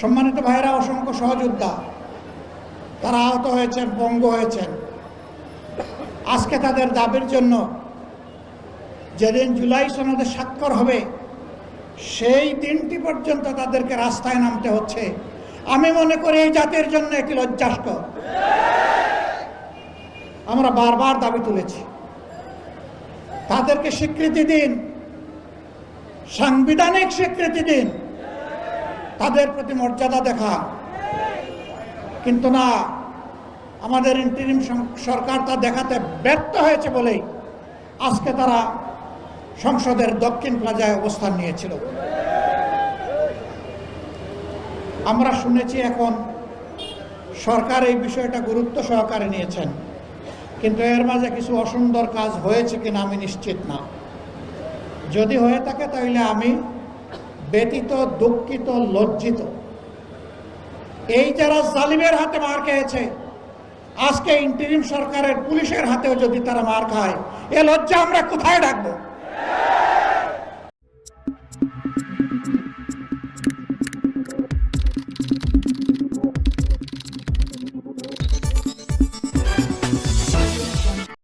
সম্মানিত ভাইরা অসংখ্য সহযোদ্ধা, তারা আহত হয়েছেন, বঙ্গ হয়েছেন। আজকে তাদের দাবির জন্য যেদিন জুলাই সনদে স্বাক্ষর হবে, সেই দিনটি পর্যন্ত তাদেরকে রাস্তায় নামতে হচ্ছে। আমি মনে করি এই জাতির জন্য একটি লজ্জাস্কর আমরা বারবার দাবি তুলেছি, তাদেরকে স্বীকৃতি দিন, সাংবিধানিক স্বীকৃতি দিন তাদের প্রতি মর্যাদা দেখা। কিন্তু না, আমাদের ইন্টারিম সরকার তা দেখাতে ব্যর্থ হয়েছে বলেই আজকে তারা সংসদের দক্ষিণ প্লাজায় অবস্থান নিয়েছিল। আমরা শুনেছি এখন সরকার এই বিষয়টা গুরুত্ব সহকারে নিয়েছেন। কিন্তু এর মাঝে কিছু অসুন্দর কাজ হয়েছে কিনা আমি নিশ্চিত না। যদি হয়ে থাকে তাহলে আমি ব্যতীত, দুঃখিত, লজ্জিত। এই যারা জালিমের হাতে মার খেয়েছে, আজকে ইন্টারিম সরকারের পুলিশের হাতেও যদি তারা মার খায়, এ লজ্জা আমরা কোথায় ডাকবো